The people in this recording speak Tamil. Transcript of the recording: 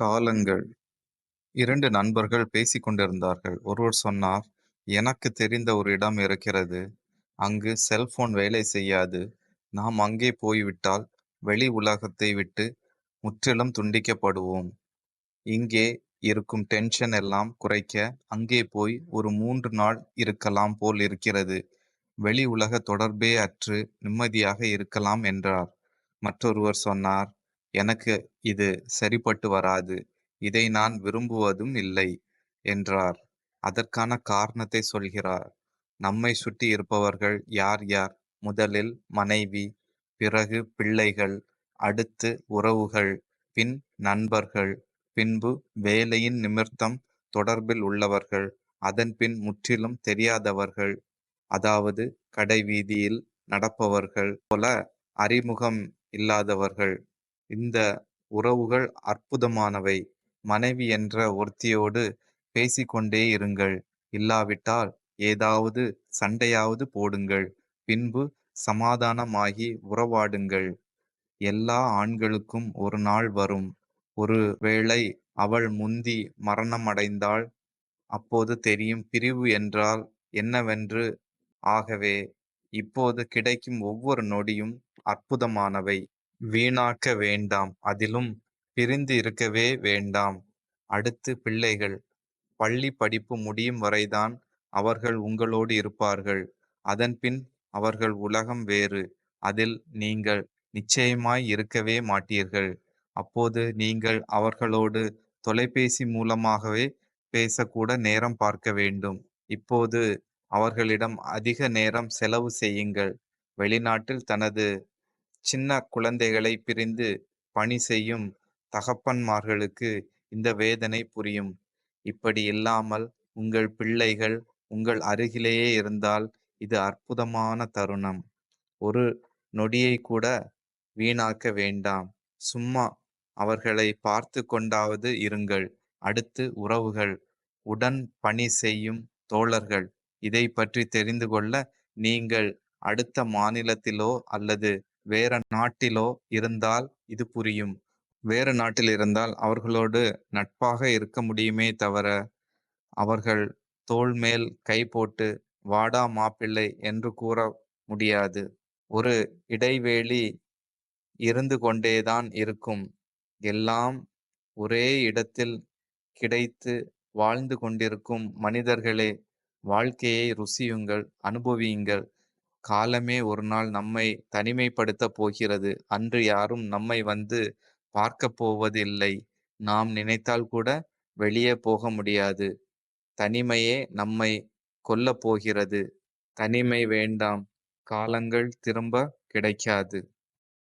காலங்கள் இரண்டு நண்பர்கள் பேசிக் கொண்டிருந்தார்கள். ஒருவர் சொன்னார், "எனக்கு தெரிந்த ஒரு இடம் இருக்கிறது. அங்கு செல்போன் வேலை செய்யாது. நாம் அங்கே போய்விட்டால் வெளி உலகத்தை விட்டு முற்றிலும் துண்டிக்கப்படுவோம். இங்கே இருக்கும் டென்ஷன் எல்லாம் குறைக்க அங்கே போய் ஒரு மூன்று நாள் இருக்கலாம் போல் இருக்கிறது. வெளி உலக தொடர்பே அற்று நிம்மதியாக இருக்கலாம்" என்றார். மற்றொருவர் சொன்னார், "எனக்கு இது சரிப்பட்டு வராது. இதை நான் விரும்புவதும் இல்லை" என்றார். அதற்கான காரணத்தை சொல்கிறார். நம்மை சுற்றி இருப்பவர்கள் யார் யார்? முதலில் மனைவி, பிறகு பிள்ளைகள், அடுத்து உறவுகள், பின் நண்பர்கள், பின்பு வேலையின் நிமிர்த்தம் தொடர்பில் உள்ளவர்கள், அதன்பின் முற்றிலும் தெரியாதவர்கள், அதாவது கடைவீதியில் நடப்பவர்கள் போல அறிமுகம் இல்லாதவர்கள். இந்த உறவுகள் அற்புதமானவை. மனைவி என்ற ஒருத்தியோடு பேசிக்கொண்டே இருங்கள். இல்லாவிட்டால் ஏதாவது சண்டையாவது போடுங்கள். பின்பு சமாதானமாகி உறவாடுங்கள். எல்லா ஆண்களுக்கும் ஒரு நாள் வரும். ஒரு வேளை அவள் முந்தி மரணமடைந்தால் அப்போது தெரியும் பிரிவு என்றால் என்னவென்று. ஆகவே, இப்போது கிடைக்கும் ஒவ்வொரு நொடியும் அற்புதமானவை. வீணாக்க வேண்டாம். அதிலும் பிரிந்து இருக்கவே வேண்டாம். அடுத்து பிள்ளைகள். பள்ளி படிப்பு முடியும் வரைதான் அவர்கள் உங்களோடு இருப்பார்கள். அதன்பின் அவர்கள் உலகம் வேறு. அதில் நீங்கள் நிச்சயமாய் இருக்கவே மாட்டீர்கள். அப்போது நீங்கள் அவர்களோடு தொலைபேசி மூலமாகவே பேசக்கூட நேரம் பார்க்க வேண்டும். இப்போது அவர்களிடம் அதிக நேரம் செலவு செய்யுங்கள். வெளிநாட்டில் தனது சின்ன குழந்தைகளைப் பிரிந்து பணி செய்யும் தகப்பன்மார்களுக்கு இந்த வேதனை புரியும். இப்படி இல்லாமல் உங்கள் பிள்ளைகள் உங்கள் அருகிலேயே இருந்தால் இது அற்புதமான தருணம். ஒரு நொடியை கூட வீணாக்க வேண்டாம். சும்மா அவர்களை பார்த்து கொண்டாவது இருங்கள். அடுத்து உறவுகள். உடன் பணி செய்யும் தோழர்கள். இதை பற்றி தெரிந்து கொள்ள நீங்கள் அடுத்த மாநிலத்திலோ அல்லது வேற நாட்டிலோ இருந்தால் இது புரியும். வேறு நாட்டில் இருந்தால் அவர்களோடு நட்பாக இருக்க முடியுமே தவிர, அவர்கள் தோள்மேல் கை போட்டு, "வாடா மாப்பிள்ளை" என்று கூற முடியாது. ஒரு இடைவெளி இருந்து கொண்டேதான் இருக்கும். எல்லாம் ஒரே இடத்தில் கிடைத்து வாழ்ந்து கொண்டிருக்கும் மனிதர்களே. வாழ்க்கையை ருசியுங்கள். அனுபவியுங்கள். காலமே ஒரு நாள் நம்மை தனிமைப்படுத்தப் போகிறது. அன்று யாரும் நம்மை வந்து பார்க்கப் போவதில்லை. நாம் நினைத்தால் கூட வெளியே போக முடியாது. தனிமையே நம்மை கொல்லப் போகிறது. தனிமை வேண்டாம். காலங்கள் திரும்பக் கிடைக்காது.